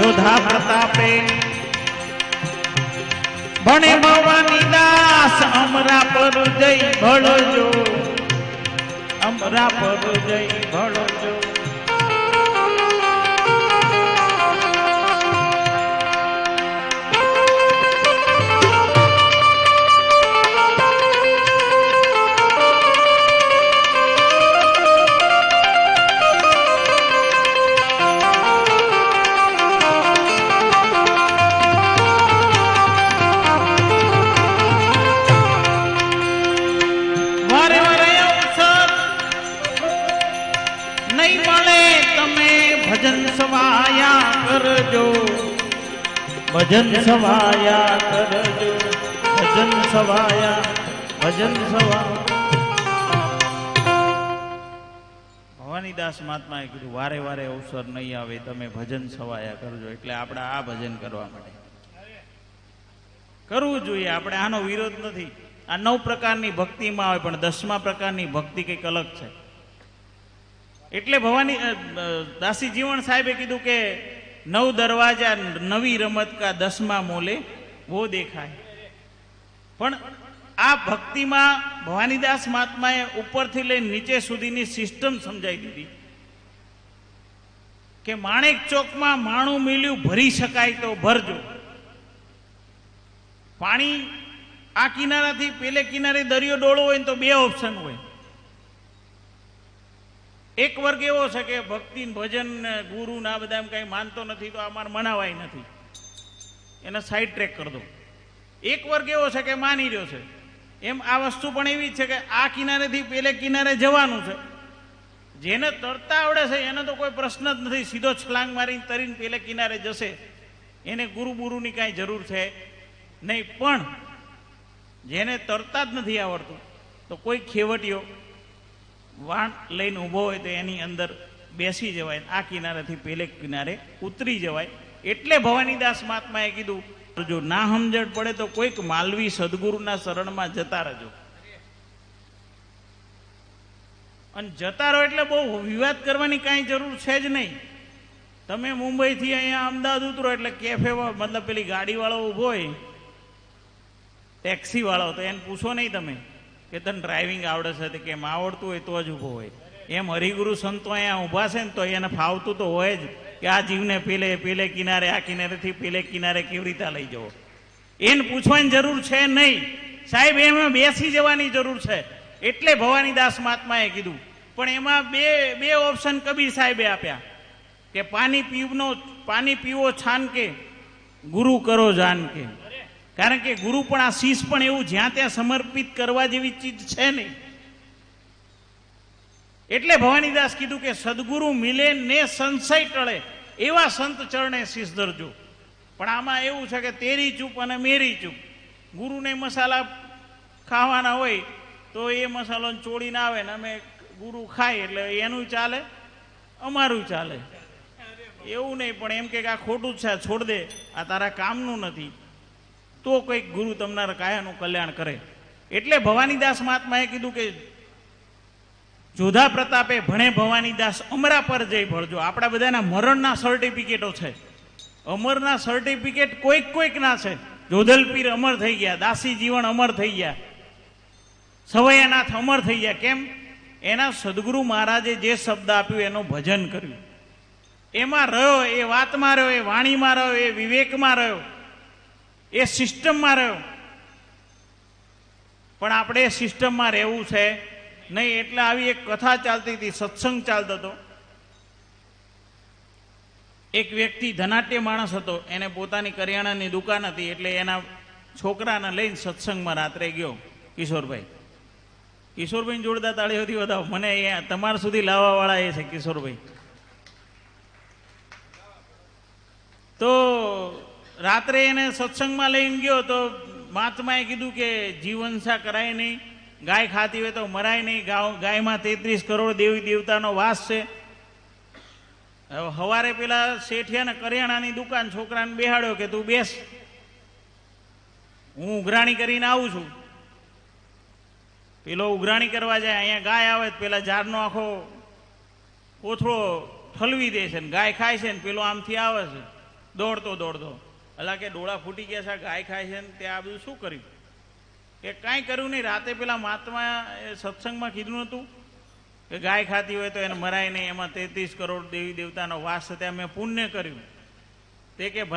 જોધા પ્રતાપે. ભણે ભવાની દાસ અમરા પર જઈ ભળજો. અમરા પર જઈ ભળજો. ભજન સવાયા કરજો ભજન સવાયા, ભજન સવા ભવાનીદાસ મહાત્માએ કીધું, વારે વારે અવસર નહીં આવે, તમે ભજન સવાયા કરજો. એટલે આપણે આ ભજન કરવા માટે. કરવું જોઈએ, આપણે આનો વિરોધ નથી. આ નવ પ્રકારની ભક્તિમાં આવે, પણ દસમા પ્રકારની ભક્તિ કંઈક અલગ છે. એટલે ભવાની દાસી જીવણ સાહેબે કીધું કે નવ દરવાજા, નવી રમત કા દસમા મોલે વો દેખાય. પણ આ ભક્તિમાં ભવાનીદાસ મહાત્માએ ઉપરથી લઈને નીચે સુધીની સિસ્ટમ સમજાવી દીધી. કે માણેક ચોકમાં માણું મિલ્યું, ભરી શકાય તો ભરજો. પાણી આ કિનારાથી પેલે કિનારે દરિયો ડોળો હોય તો બે ઓપ્શન હોય. એક વર્ગ એવો છે કે ભક્તિ ભજન ને ગુરુ ને આ બધા એમ કઈ માનતો નથી, તો અમારે મનાવાય નથી. એને સાઈડ ટ્રેક કરી દો. એક વર્ગ એવો છે કે માની રહ્યો છે. એમ આ વસ્તુ પણ એવી છે કે આ કિનારેથી પેલે કિનારે જવાનું છે. જેને તરતા આવડે છે, એને તો કોઈ પ્રશ્ન જ નથી. સીધો છલાંગ મારીને તરીને પેલે કિનારે જશે. એને ગુરુ ગુરુની કાંઈ જરૂર છે નહીં. પણ જેને તરતા જ નથી આવડતું, તો કોઈ ખેવટીયો વાણ લઈને ઊભો હોય તો એની અંદર બેસી જવાય. આ કિનારેથી પેલે કિનારે ઉતરી જવાય. એટલે ભવાનીદાસ મહાત્માએ કીધું, જો ના સમજણ પડે તો કોઈક માલવી સદગુરુના શરણમાં જતા રહેજો. અને જતા રહો એટલે બહુ વિવાદ કરવાની કાંઈ જરૂર છે જ નહીં. તમે મુંબઈથી અહીંયા અમદાવાદ ઉતરો એટલે કેફે મતલબ પેલી ગાડીવાળો ઊભો હોય, ટેક્સીવાળો, તો એને પૂછો નહીં તમે. કે તને ડ્રાઇવિંગ આવડે છે તે કેમ? આવડતું હોય તો જ ઊભો હોય. એમ હરિગુરુ સંતો અહીંયા ઊભા છે ને તો એને ફાવતું તો હોય જ કે આ જીવને પેલે પેલે કિનારે, આ કિનારેથી પેલે કિનારે કેવી રીતે લઈ જવો? એને પૂછવાની જરૂર છે નહીં. સાહેબ, એમાં બેસી જવાની જરૂર છે. એટલે ભવાનીદાસ મહાત્માએ કીધું. પણ એમાં બે બે ઓપ્શન કબીર સાહેબે આપ્યા. કે પાણી પીવનો, પાણી પીવો છાન કે ગુરુ કરો જાન કે કારણ કે ગુરુ પણ આ શીશ પણ એવું જ્યાં ત્યાં સમર્પિત કરવા જેવી ચીજ છે નહીં. એટલે ભવાનીદાસ કીધું કે સદગુરુ મિલે ને સંશય ટળે, એવા સંત ચરણે શીશ ધરજો. પણ આમાં એવું છે કે તેરી ચૂપ અને મેરી ચૂપ. ગુરુને મસાલા ખાવાના હોય તો એ મસાલો ચોળીને આવે ને અમે ગુરુ ખાય એટલે એનું ચાલે, અમારું ચાલે. એવું નહીં, પણ એમ કે આ ખોટું જ છે છોડ દે, આ તારા કામનું નથી. તો કોઈક ગુરુ તમારા કાયાનું કલ્યાણ કરે. એટલે ભવાનીદાસ મહાત્માએ કીધું કે જોધા પ્રતાપે ભણે ભવાનીદાસ અમરા પર જઈ ભળજો આપણા બધાના મરણના સર્ટિફિકેટો છે. અમરના સર્ટિફિકેટ કોઈક કોઈક ના છે. જોધલપીર અમર થઈ ગયા, દાસી જીવન અમર થઈ ગયા, સવૈયાનાથ અમર થઈ ગયા. કેમ? એના સદગુરુ મહારાજે જે શબ્દ આપ્યું એનું ભજન કર્યું. એમાં રહ્યો, એ વાતમાં રહ્યો, એ વાણીમાં રહ્યો, એ વિવેકમાં રહ્યો. એ સિસ્ટમમાં રહ્યો. પણ આપણે એ સિસ્ટમમાં રહેવું છે. નહીં, એટલે આવી એક કથા ચાલતી હતી, સત્સંગ ચાલતો હતો. એક વ્યક્તિ, ધનાટ્ય માણસ હતો. એને પોતાની કરિયાણાની દુકાન હતી, એટલે એના છોકરાને લઈને સત્સંગમાં રાત્રે ગયો, કિશોરભાઈ. કિશોરભાઈ જોડતા તાળીઓથી વધાવો મને અહીંયા તમારા સુધી લાવવા વાળા એ છે, કિશોરભાઈ. તો રાત્રે એને સત્સંગમાં લઈને ગયો તો મહાત્માએ કીધું કે જીવનસા કરાય નહીં, ગાય ખાતી હોય તો મરાય નહીં ગાયમાં તેત્રીસ કરોડ દેવી દેવતાનો વાસ છે. હવારે પેલા શેઠિયાને કરિયાણાની દુકાન છોકરાને બેહાડ્યો કે તું બેસ. હું ઉઘરાણી કરીને આવું છું. પેલો ઉઘરાણી કરવા જાય, અહીંયા ગાય આવે પેલા ઝાડનો આખો કોથળો ઠલવી દે છે ને ગાય ખાય છે ને પેલો આમથી આવે છે. દોડતો દોડતો. અલા કે ડોળા ફૂટી ગયા છે, ગાય ખાય છે ને તે આ બધું શું કર્યું? કે કાંઈ કર્યું નહીં. રાતે પેલા મહાત્મા સત્સંગમાં કીધું હતું કે ગાય ખાતી હોય તો એને મરાય નહીં. એમાં તેત્રીસ કરોડ દેવી દેવતાનો વાસ છે. મેં પુણ્ય કર્યું. તે કે